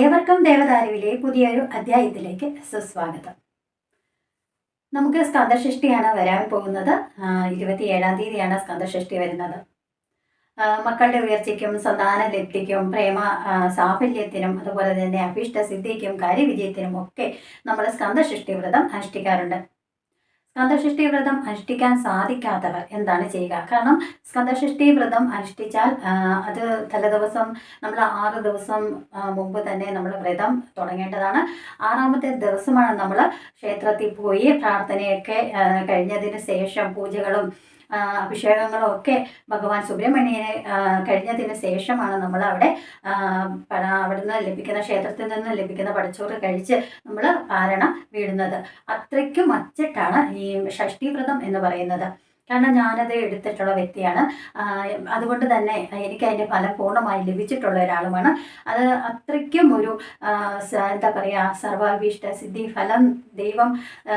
ഏവർക്കും ദേവതാരുവിലെ പുതിയൊരു അധ്യായത്തിലേക്ക് സുസ്വാഗതം. നമുക്ക് സ്കന്ദഷ്ടിയാണ് വരാൻ പോകുന്നത്. ഇരുപത്തിയേഴാം തീയതിയാണ് സ്കന്ദഷ്ടി വരുന്നത്. മക്കളുടെ ഉയർച്ചയ്ക്കും സന്താന ലബ്ധിക്കും പ്രേമ സാഫല്യത്തിനും അതുപോലെ തന്നെ അഭീഷ്ട സിദ്ധിക്കും കാര്യവിജയത്തിനും ഒക്കെ നമ്മൾ സ്കന്ദഷ്ടി വ്രതം അനുഷ്ഠിക്കാറുണ്ട്. സ്കന്ദഷ്ടി വ്രതം അനുഷ്ഠിക്കാൻ സാധിക്കാത്തവർ എന്താണ് ചെയ്യുക? കാരണം സ്കന്ദഷ്ടി വ്രതം അനുഷ്ഠിച്ചാൽ അത് തലേദിവസം നമ്മൾ ആറ് ദിവസം മുമ്പ് തന്നെ നമ്മൾ വ്രതം തുടങ്ങേണ്ടതാണ്. ആറാമത്തെ ദിവസമാണ് നമ്മൾ ക്ഷേത്രത്തിൽ പോയി പ്രാർത്ഥനയൊക്കെ കഴിഞ്ഞതിന് ശേഷം പൂജകളും അഭിഷേകങ്ങളും ഒക്കെ ഭഗവാൻ സുബ്രഹ്മണ്യനെ കഴിഞ്ഞതിന് ശേഷമാണ് നമ്മൾ അവിടെ അവിടുന്ന് ലഭിക്കുന്ന ക്ഷേത്രത്തിൽ നിന്ന് ലഭിക്കുന്ന പടച്ചോറ് കഴിച്ച് നമ്മൾ പാരണ വീടുന്നത് അത്രയ്ക്കും അച്ചിട്ടാണ് ഈ ഷഷ്ടിവ്രതം എന്ന് പറയുന്നത്. കാരണം ഞാനത് എടുത്തിട്ടുള്ള വ്യക്തിയാണ്. അതുകൊണ്ട് തന്നെ എനിക്ക് അതിന്റെ ഫലം പൂർണമായി ലഭിച്ചിട്ടുള്ള ഒരാളുമാണ്. അത് അത്രയ്ക്കും ഒരു എന്താ പറയുക സർവാഭീഷ്ട സിദ്ധി ഫലം ദൈവം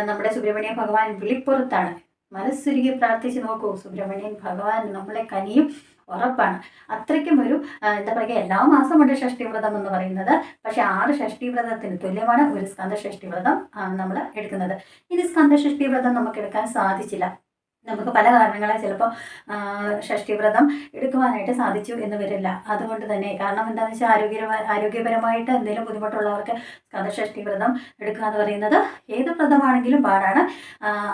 നമ്മുടെ സുബ്രഹ്മണ്യ ഭഗവാൻ വിളിപ്പുറത്താണ്. മനസ്സുരുകി പ്രാർത്ഥിച്ച് നോക്കൂ. സുബ്രഹ്മണ്യൻ ഭഗവാൻ നമ്മളെ കനിയും ഉറപ്പാണ്. അത്രയ്ക്കും ഒരു എന്താ പറയുക എല്ലാ മാസമുണ്ട് ഷഷ്ടിവ്രതം എന്ന് പറയുന്നത്. പക്ഷെ ആറ് ഷഷ്ടിവ്രതത്തിന് തുല്യമാണ് ഒരു സ്കന്ധ ഷഷ്ടിവ്രതം നമ്മൾ എടുക്കുന്നത്. ഇനി സ്കന്ധ ഷഷ്ടിവ്രതം നമുക്ക് എടുക്കാൻ സാധിച്ചില്ല. നമുക്ക് പല കാരണങ്ങളെ ചിലപ്പോൾ ഷഷ്ടിവ്രതം എടുക്കുവാനായിട്ട് സാധിച്ചു എന്ന് വരില്ല. അതുകൊണ്ട് തന്നെ കാരണം എന്താണെന്ന് വെച്ചാൽ ആരോഗ്യപരമായ ആരോഗ്യപരമായിട്ട് എന്തെങ്കിലും ബുദ്ധിമുട്ടുള്ളവർക്ക് സ്കന്ധഷഷ്ടി വ്രതം എടുക്കുക എന്ന് പറയുന്നത് ഏത് വ്രതമാണെങ്കിലും പാടാണ്.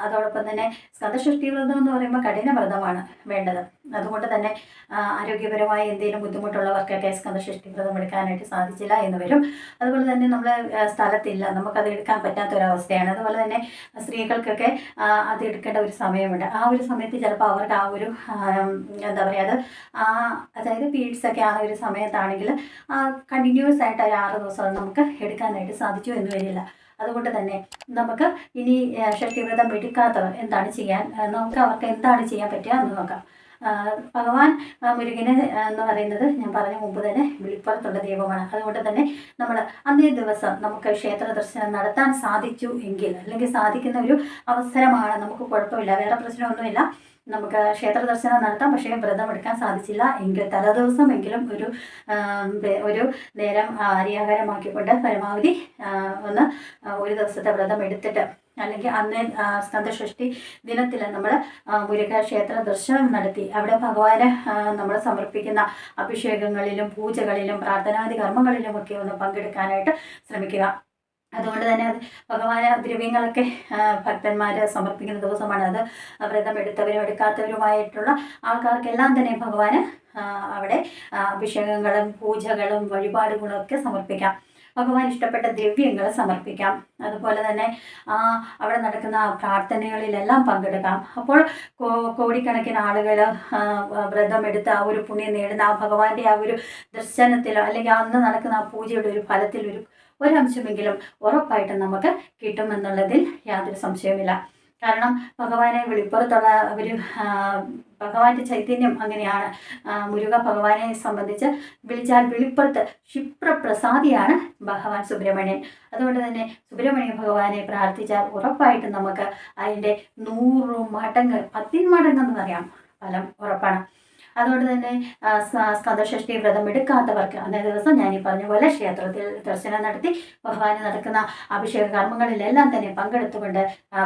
അതോടൊപ്പം തന്നെ സ്കന്ധഷഷ്ടി വ്രതം എന്ന് പറയുമ്പോൾ കഠിന വ്രതമാണ് വേണ്ടത്. അതുകൊണ്ട് തന്നെ ആരോഗ്യപരമായ എന്തെങ്കിലും ബുദ്ധിമുട്ടുള്ളവർക്കൊക്കെ സ്കന്ധഷഷ്ടി വ്രതം എടുക്കാനായിട്ട് സാധിച്ചില്ല എന്ന് വരും. അതുപോലെ തന്നെ നമ്മൾ സ്ഥലത്തില്ല. നമുക്കത് എടുക്കാൻ പറ്റാത്തൊരവസ്ഥയാണ്. അതുപോലെ തന്നെ സ്ത്രീകൾക്കൊക്കെ അത് എടുക്കേണ്ട ഒരു സമയമുണ്ട്. ആ ഒരു സമയത്ത് ചിലപ്പോൾ അവരുടെ ആ ഒരു എന്താ പറയുക അത് ആ, അതായത് പീരീഡ്സ് ഒക്കെ ആ ഒരു സമയത്താണെങ്കിൽ കണ്ടിന്യൂസ് ആയിട്ട് ഒരു ആറ് ദിവസം നമുക്ക് എടുക്കാനായിട്ട് സാധിച്ചു എന്ന് വരില്ല. അതുകൊണ്ട് തന്നെ നമുക്ക് ഇനി ശക്തിവ്രതം എടുക്കാത്തവർ എന്താണ് ചെയ്യാൻ നമുക്ക് അവർക്ക് എന്താണ് ചെയ്യാൻ പറ്റുക എന്ന് നോക്കാം. ഭഗവാൻ മുരുകനെ എന്ന് പറയുന്നത് ഞാൻ പറഞ്ഞ മുമ്പ് തന്നെ വിളിപ്പുറത്തുള്ള ദൈവമാണ്. അതുകൊണ്ട് തന്നെ നമ്മൾ അന്നേ ദിവസം നമുക്ക് ക്ഷേത്ര ദർശനം നടത്താൻ സാധിച്ചു എങ്കിൽ അല്ലെങ്കിൽ സാധിക്കുന്ന ഒരു അവസരമാണ്. നമുക്ക് കുഴപ്പമില്ല വേറെ പ്രശ്നമൊന്നുമില്ല. നമുക്ക് ക്ഷേത്ര ദർശനം നടത്താം പക്ഷേ വ്രതം എടുക്കാൻ സാധിച്ചില്ല എങ്കിൽ തലേദിവസം എങ്കിലും ഒരു ഒരു നേരം അരിയാഹാരമാക്കിക്കൊണ്ട് പരമാവധി ഒന്ന് ഒരു ദിവസത്തെ വ്രതം എടുത്തിട്ട് അല്ലെങ്കിൽ അന്നേ സ്കന്ധഷഷ്ടി ദിനത്തിൽ നമ്മൾ മുരുക ക്ഷേത്ര ദർശനം നടത്തി. അവിടെ ഭഗവാന് നമ്മൾ സമർപ്പിക്കുന്ന അഭിഷേകങ്ങളിലും പൂജകളിലും പ്രാർത്ഥനാദി കർമ്മങ്ങളിലും ഒക്കെ ഒന്ന് പങ്കെടുക്കാനായിട്ട് ശ്രമിക്കുക. അതുകൊണ്ട് തന്നെ ഭഗവാന ദ്രവ്യങ്ങളൊക്കെ ഭക്തന്മാർ സമർപ്പിക്കുന്ന ദിവസമാണ് അത്. വ്രതം എടുത്തവരും എടുക്കാത്തവരുമായിട്ടുള്ള ആൾക്കാർക്കെല്ലാം തന്നെ ഭഗവാന് അവിടെ അഭിഷേകങ്ങളും പൂജകളും വഴിപാടുകളും ഒക്കെ സമർപ്പിക്കാം. ഭഗവാൻ ഇഷ്ടപ്പെട്ട ദ്രവ്യങ്ങൾ സമർപ്പിക്കാം. അതുപോലെ തന്നെ അവിടെ നടക്കുന്ന പ്രാർത്ഥനകളിലെല്ലാം പങ്കെടുക്കാം. അപ്പോൾ കോടിക്കണക്കിന് ആളുകൾ വ്രതം എടുത്ത് ആ ഒരു പുണ്യം നേടുന്ന ആ ഭഗവാന്റെ ആ ഒരു ദർശനത്തിലോ അല്ലെങ്കിൽ അന്ന് നടക്കുന്ന ആ പൂജയുടെ ഒരു ഫലത്തിൽ ഒരു ഒരംശമെങ്കിലും ഉറപ്പായിട്ടും നമുക്ക് കിട്ടുമെന്നുള്ളതിൽ യാതൊരു സംശയവുമില്ല. കാരണം ഭഗവാനെ വെളിപ്പുറത്തുള്ള ഒരു ഭഗവാന്റെ ചൈതന്യം അങ്ങനെയാണ്. മുരുക ഭഗവാനെ സംബന്ധിച്ച് വിളിച്ചാൽ വെളിപ്പുറത്ത് ക്ഷിപ്രപ്രസാദിയാണ് ഭഗവാൻ സുബ്രഹ്മണ്യൻ. അതുകൊണ്ട് തന്നെ സുബ്രഹ്മണ്യ ഭഗവാനെ പ്രാർത്ഥിച്ചാൽ ഉറപ്പായിട്ടും നമുക്ക് അതിന്റെ നൂറ് മടങ്ങ് പത്തിന് മടങ്ങെന്ന് പറയാം. ഫലം ഉറപ്പാണ്. അതുകൊണ്ട് തന്നെ ആ, വ്രതം എടുക്കാത്തവർക്ക് അന്നേ ദിവസം ഞാൻ ഈ പറഞ്ഞ പോലെ ക്ഷേത്രത്തിൽ ദർശനം നടത്തി ഭഗവാന് നടക്കുന്ന അഭിഷേക കർമ്മങ്ങളിലെല്ലാം തന്നെ പങ്കെടുത്തുകൊണ്ട്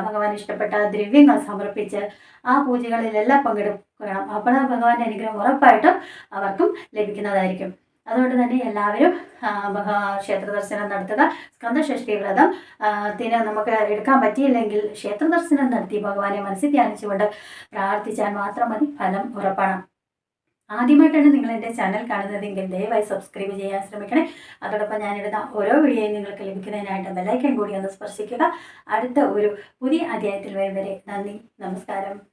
ഭഗവാൻ ഇഷ്ടപ്പെട്ട ദ്രവ്യങ്ങൾ സമർപ്പിച്ച് ആ പൂജകളിലെല്ലാം പങ്കെടുക്കണം. അപ്പോൾ ഭഗവാന്റെ അനുഗ്രഹം ഉറപ്പായിട്ടും അവർക്കും ലഭിക്കുന്നതായിരിക്കും. അതുകൊണ്ട് തന്നെ എല്ലാവരും ക്ഷേത്ര ദർശനം നടത്തുക. സ്കന്ദഷഷ്ടി വ്രതം തിന് നമുക്ക് എടുക്കാൻ പറ്റിയില്ലെങ്കിൽ ക്ഷേത്ര ദർശനം നടത്തി ഭഗവാനെ മനസ്സിൽ ധ്യാനിച്ചുകൊണ്ട് പ്രാർത്ഥിച്ചാൽ മാത്രം മതി. ഫലം ഉറപ്പാണ്. ആദ്യമായിട്ടാണ് നിങ്ങൾ എന്റെ ചാനൽ കാണുന്നതെങ്കിൽ ദയവായി സബ്സ്ക്രൈബ് ചെയ്യാൻ ശ്രമിക്കണേ. അതോടൊപ്പം ഞാനിടുന്ന ഓരോ വീഡിയോയും നിങ്ങൾക്ക് ലഭിക്കുന്നതിനായിട്ട് ബെല്ലൈക്കൻ കൂടി ഒന്ന് സ്പർശിക്കുക. അടുത്ത ഒരു പുതിയ അധ്യായത്തിൽ വരും വരെ നന്ദി നമസ്കാരം.